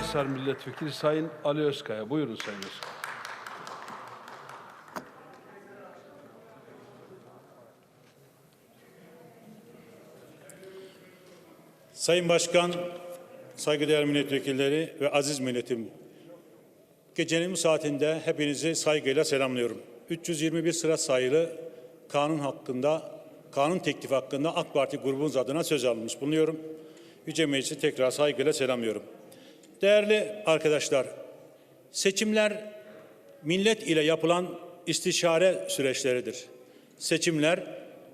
Karahisar Milletvekili Sayın Ali Özkaya. Buyurun Sayın Özkaya. Sayın Başkan, saygıdeğer milletvekilleri ve aziz milletim. Gecenin saatinde hepinizi saygıyla selamlıyorum. 321 sıra sayılı kanun hakkında, kanun teklifi hakkında AK Parti grubumuz adına söz almış bulunuyorum. Yüce Meclisi tekrar saygıyla selamlıyorum. Değerli arkadaşlar, seçimler millet ile yapılan istişare süreçleridir. Seçimler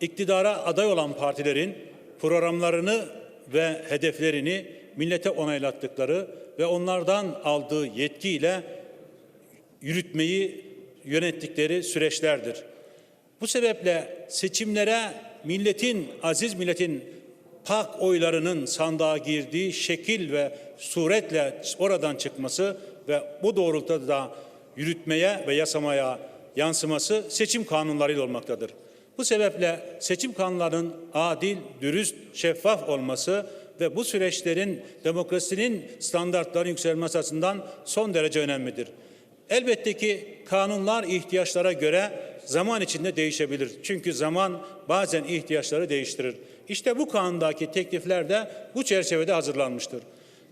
iktidara aday olan partilerin programlarını ve hedeflerini millete onaylattıkları ve onlardan aldığı yetkiyle yürütmeyi yönettikleri süreçlerdir. Bu sebeple seçimlere milletin, aziz milletin pak oylarının sandığa girdiği şekil ve suretle oradan çıkması ve bu doğrultuda da yürütmeye ve yasamaya yansıması seçim kanunlarıyla olmaktadır. Bu sebeple seçim kanunlarının adil, dürüst, şeffaf olması ve bu süreçlerin demokrasinin standartlarının yükselmesi açısından son derece önemlidir. Elbette ki kanunlar ihtiyaçlara göre zaman içinde değişebilir. Çünkü zaman bazen ihtiyaçları değiştirir. İşte bu kanundaki teklifler de bu çerçevede hazırlanmıştır.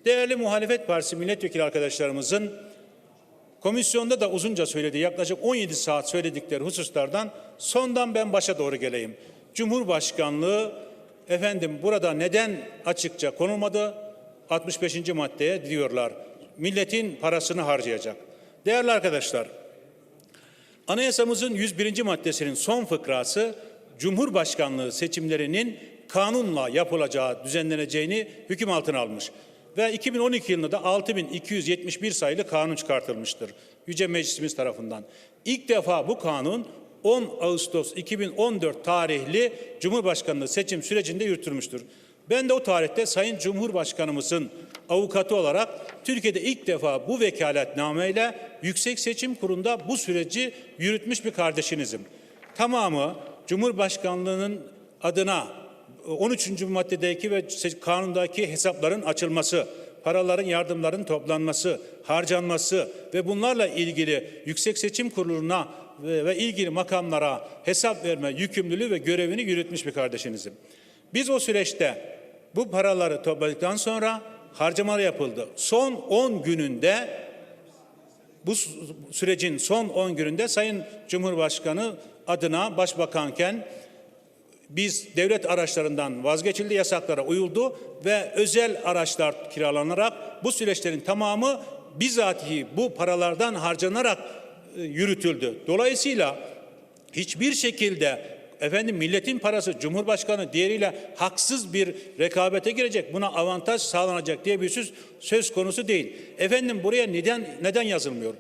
Değerli muhalefet partisi milletvekili arkadaşlarımızın komisyonda da uzunca söylediği yaklaşık 17 saat söyledikleri hususlardan sondan ben başa doğru geleyim. Cumhurbaşkanlığı efendim burada neden açıkça konulmadı? 65. maddeye diyorlar. Milletin parasını harcayacak. Değerli arkadaşlar, Anayasamızın 101. maddesinin son fıkrası Cumhurbaşkanlığı seçimlerinin kanunla yapılacağı düzenleneceğini hüküm altına almış. Ve 2012 yılında da 6271 sayılı kanun çıkartılmıştır Yüce Meclisimiz tarafından. İlk defa bu kanun 10 Ağustos 2014 tarihli Cumhurbaşkanlığı seçim sürecinde yürütülmüştür. Ben de o tarihte Sayın Cumhurbaşkanımızın avukatı olarak Türkiye'de ilk defa bu vekaletnameyle Yüksek Seçim Kurulu'nda bu süreci yürütmüş bir kardeşinizim. Tamamı Cumhurbaşkanlığının adına 13. maddedeki ve kanundaki hesapların açılması, paraların, yardımların toplanması, harcanması ve bunlarla ilgili Yüksek Seçim Kurulu'na ve ilgili makamlara hesap verme yükümlülüğü ve görevini yürütmüş bir kardeşinizim. Biz o süreçte bu paraları topladıktan sonra harcamalar yapıldı. Son 10 gününde bu sürecin son 10 gününde Sayın Cumhurbaşkanı adına başbakanken biz devlet araçlarından vazgeçildi, yasaklara uyuldu ve özel araçlar kiralanarak bu süreçlerin tamamı bizatihi bu paralardan harcanarak e, yürütüldü. Dolayısıyla hiçbir şekilde efendim milletin parası Cumhurbaşkanı diğeriyle haksız bir rekabete girecek, buna avantaj sağlanacak diye bir söz, söz konusu değil. Efendim buraya neden neden yazılmıyor?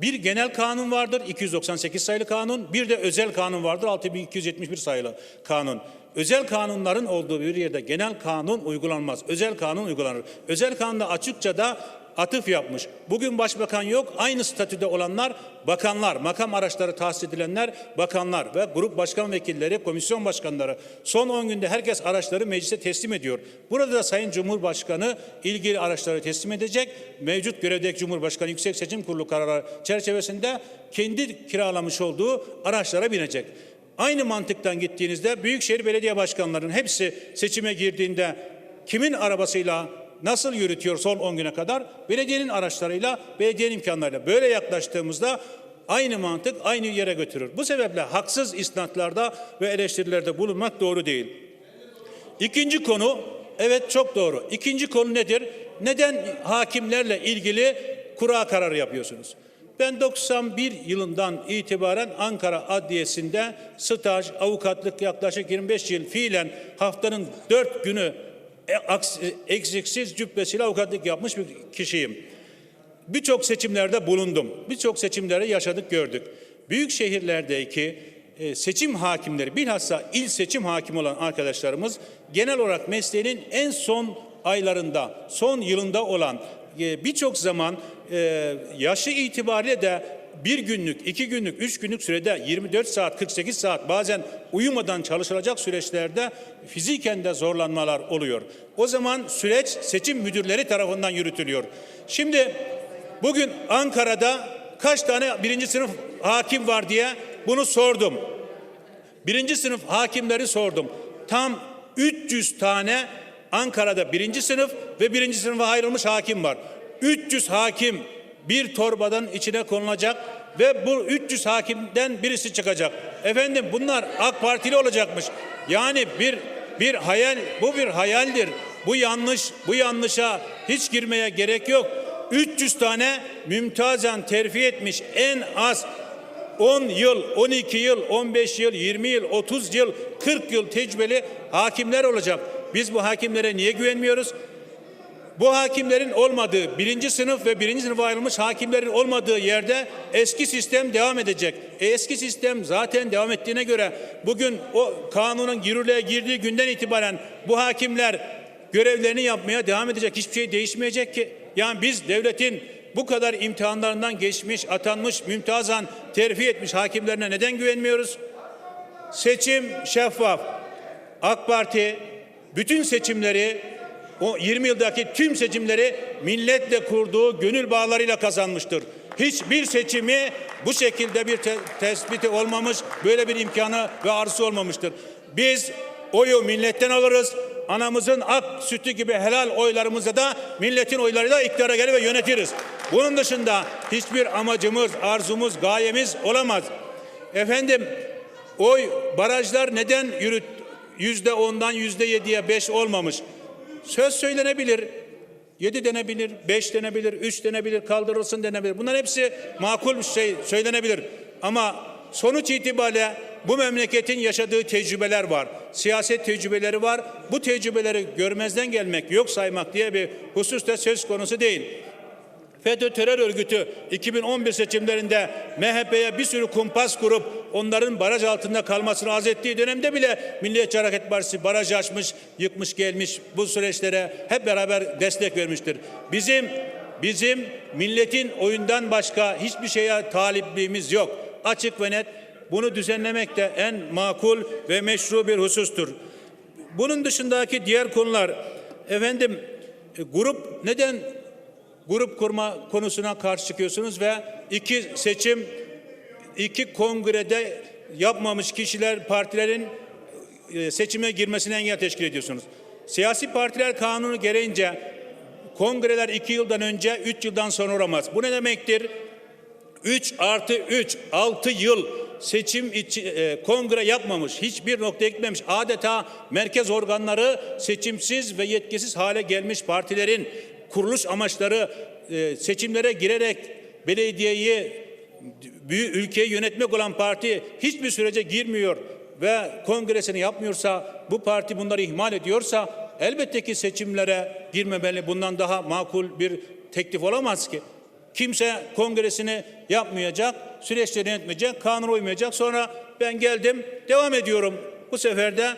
Bir genel kanun vardır 298 sayılı kanun, bir de özel kanun vardır 6271 sayılı kanun. Özel kanunların olduğu bir yerde genel kanun uygulanmaz. Özel kanun uygulanır. Özel kanunda açıkça da atıf yapmış. Bugün başbakan yok. Aynı statüde olanlar bakanlar, makam araçları tahsis edilenler bakanlar ve grup başkan vekilleri, komisyon başkanları. Son 10 günde herkes araçları meclise teslim ediyor. Burada da Sayın Cumhurbaşkanı ilgili araçları teslim edecek. Mevcut görevdeki Cumhurbaşkanı Yüksek Seçim Kurulu kararı çerçevesinde kendi kiralamış olduğu araçlara binecek. Aynı mantıktan gittiğinizde Büyükşehir Belediye Başkanlarının hepsi seçime girdiğinde kimin arabasıyla nasıl yürütüyor son 10 güne kadar? Belediyenin araçlarıyla, belediyenin imkanlarıyla. Böyle yaklaştığımızda aynı mantık aynı yere götürür. Bu sebeple haksız isnatlarda ve eleştirilerde bulunmak doğru değil. İkinci konu, evet çok doğru. İkinci konu nedir? Neden hakimlerle ilgili kura kararı yapıyorsunuz? Ben 91 yılından itibaren Ankara Adliyesi'nde staj, avukatlık yaklaşık 25 yıl fiilen haftanın 4 günü eksiksiz cübbesiyle avukatlık yapmış bir kişiyim. Birçok seçimlerde bulundum. Birçok seçimlerde yaşadık gördük. Büyük şehirlerdeki e, seçim hakimleri bilhassa il seçim hakimi olan arkadaşlarımız genel olarak mesleğinin en son aylarında, son yılında olan e, birçok zaman yaşı itibariyle de bir günlük, iki günlük, üç günlük sürede 24 saat, 48 saat bazen uyumadan çalışılacak süreçlerde fiziken de zorlanmalar oluyor. O zaman süreç seçim müdürleri tarafından yürütülüyor. Şimdi bugün Ankara'da kaç tane birinci sınıf hakim var diye bunu sordum. Birinci sınıf hakimleri sordum. Tam 300 tane Ankara'da birinci sınıf ve birinci sınıfa ayrılmış hakim var. 300 hakim bir torbadan içine konulacak ve bu 300 hakimden birisi çıkacak. Efendim bunlar AK Partili olacakmış. Yani bir bir hayal bu bir hayaldir. Bu yanlış bu yanlışa hiç girmeye gerek yok. 300 tane mümtazen terfi etmiş en az 10 yıl, 12 yıl, 15 yıl, 20 yıl, 30 yıl, 40 yıl tecrübeli hakimler olacak. Biz bu hakimlere niye güvenmiyoruz? Bu hakimlerin olmadığı, birinci sınıf ve birinci sınıfa ayrılmış hakimlerin olmadığı yerde eski sistem devam edecek. E eski sistem zaten devam ettiğine göre bugün o kanunun yürürlüğe girdiği günden itibaren bu hakimler görevlerini yapmaya devam edecek. Hiçbir şey değişmeyecek ki. Yani biz devletin bu kadar imtihanlarından geçmiş, atanmış, mümtazan terfi etmiş hakimlerine neden güvenmiyoruz? Seçim şeffaf. AK Parti bütün seçimleri o 20 yıldaki tüm seçimleri milletle kurduğu gönül bağlarıyla kazanmıştır. Hiçbir seçimi bu şekilde bir te- tespiti olmamış, böyle bir imkanı ve arzusu olmamıştır. Biz oyu milletten alırız. Anamızın ak sütü gibi helal oylarımızla da milletin oylarıyla iktidara gelir ve yönetiriz. Bunun dışında hiçbir amacımız, arzumuz, gayemiz olamaz. Efendim oy barajlar neden yürüt yüzde ondan yüzde yediye beş olmamış? Söz söylenebilir. Yedi denebilir, beş denebilir, üç denebilir, kaldırılsın denebilir. Bunların hepsi makul bir şey söylenebilir. Ama sonuç itibariyle bu memleketin yaşadığı tecrübeler var. Siyaset tecrübeleri var. Bu tecrübeleri görmezden gelmek, yok saymak diye bir husus da söz konusu değil. FETÖ terör örgütü 2011 seçimlerinde MHP'ye bir sürü kumpas kurup onların baraj altında kalmasını arz ettiği dönemde bile Milliyetçi Hareket Partisi barajı açmış, yıkmış gelmiş bu süreçlere hep beraber destek vermiştir. Bizim bizim milletin oyundan başka hiçbir şeye talipliğimiz yok. Açık ve net bunu düzenlemek de en makul ve meşru bir husustur. Bunun dışındaki diğer konular efendim e, grup neden grup kurma konusuna karşı çıkıyorsunuz ve iki seçim iki kongrede yapmamış kişiler partilerin e, seçime girmesine engel teşkil ediyorsunuz. Siyasi partiler kanunu gereğince kongreler iki yıldan önce, üç yıldan sonra olamaz. Bu ne demektir? 3 artı 3, 6 yıl seçim içi, e, kongre yapmamış, hiçbir noktaya gitmemiş. Adeta merkez organları seçimsiz ve yetkisiz hale gelmiş partilerin kuruluş amaçları e, seçimlere girerek belediyeyi, büyük ülkeyi yönetmek olan parti hiçbir sürece girmiyor ve kongresini yapmıyorsa, bu parti bunları ihmal ediyorsa elbette ki seçimlere girmemeli. Bundan daha makul bir teklif olamaz ki. Kimse kongresini yapmayacak, süreçleri yönetmeyecek, kanuna uymayacak. Sonra ben geldim, devam ediyorum. Bu sefer de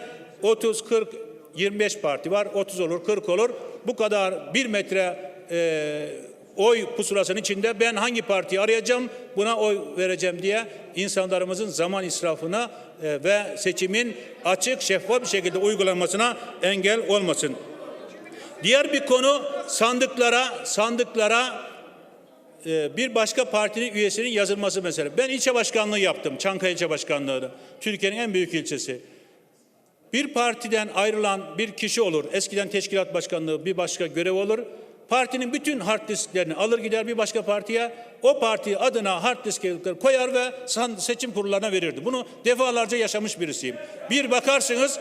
30, 40, 25 parti var. 30 olur, 40 olur. Bu kadar bir metre e, oy pusulasının içinde ben hangi partiyi arayacağım, buna oy vereceğim diye insanlarımızın zaman israfına e, ve seçimin açık, şeffaf bir şekilde uygulanmasına engel olmasın. Diğer bir konu sandıklara, sandıklara e, bir başka partinin üyesinin yazılması mesela. Ben ilçe başkanlığı yaptım. Çankaya ilçe başkanlığını. Türkiye'nin en büyük ilçesi. Bir partiden ayrılan bir kişi olur. Eskiden teşkilat başkanlığı bir başka görev olur. Partinin bütün hard disklerini alır gider bir başka partiye. O parti adına hard diske koyar ve seçim kurullarına verirdi. Bunu defalarca yaşamış birisiyim. Bir bakarsınız,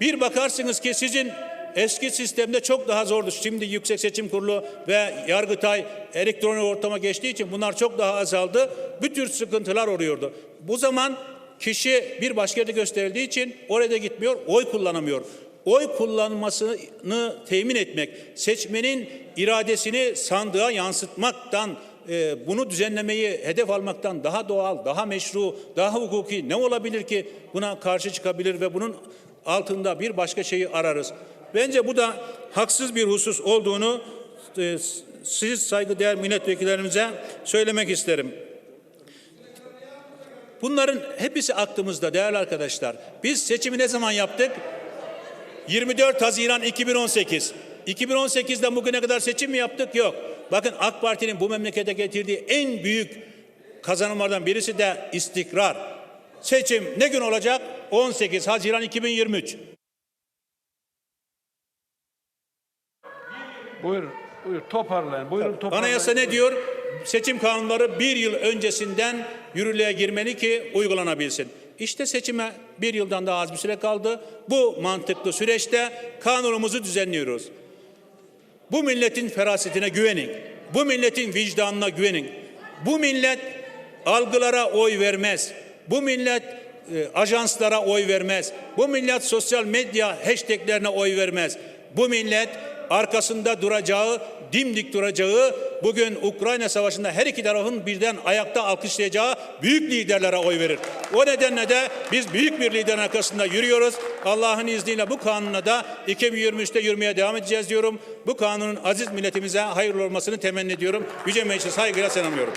bir bakarsınız ki sizin Eski sistemde çok daha zordu. Şimdi Yüksek Seçim Kurulu ve Yargıtay elektronik ortama geçtiği için bunlar çok daha azaldı. Bir tür sıkıntılar oluyordu. Bu zaman kişi bir başka yerde gösterildiği için oraya da gitmiyor, oy kullanamıyor. Oy kullanmasını temin etmek, seçmenin iradesini sandığa yansıtmaktan e, bunu düzenlemeyi hedef almaktan daha doğal, daha meşru, daha hukuki ne olabilir ki buna karşı çıkabilir ve bunun altında bir başka şeyi ararız. Bence bu da haksız bir husus olduğunu e, siz saygıdeğer milletvekillerimize söylemek isterim. Bunların hepsi aklımızda değerli arkadaşlar. Biz seçimi ne zaman yaptık? 24 Haziran 2018. 2018'den bugüne kadar seçim mi yaptık? Yok. Bakın AK Parti'nin bu memlekete getirdiği en büyük kazanımlardan birisi de istikrar. Seçim ne gün olacak? 18 Haziran 2023. Buyurun. Buyur toparlayın. Buyurun toparlayın. Anayasa ne diyor? Seçim kanunları bir yıl öncesinden yürürlüğe girmeli ki uygulanabilsin. İşte seçime bir yıldan daha az bir süre kaldı. Bu mantıklı süreçte kanunumuzu düzenliyoruz. Bu milletin ferasetine güvenin. Bu milletin vicdanına güvenin. Bu millet algılara oy vermez. Bu millet e, ajanslara oy vermez. Bu millet sosyal medya hashtaglerine oy vermez. Bu millet arkasında duracağı, dimdik duracağı, bugün Ukrayna Savaşı'nda her iki tarafın birden ayakta alkışlayacağı büyük liderlere oy verir. O nedenle de biz büyük bir liderin arkasında yürüyoruz. Allah'ın izniyle bu kanuna da 2023'te yürümeye devam edeceğiz diyorum. Bu kanunun aziz milletimize hayırlı olmasını temenni ediyorum. Yüce Meclis saygıyla selamlıyorum.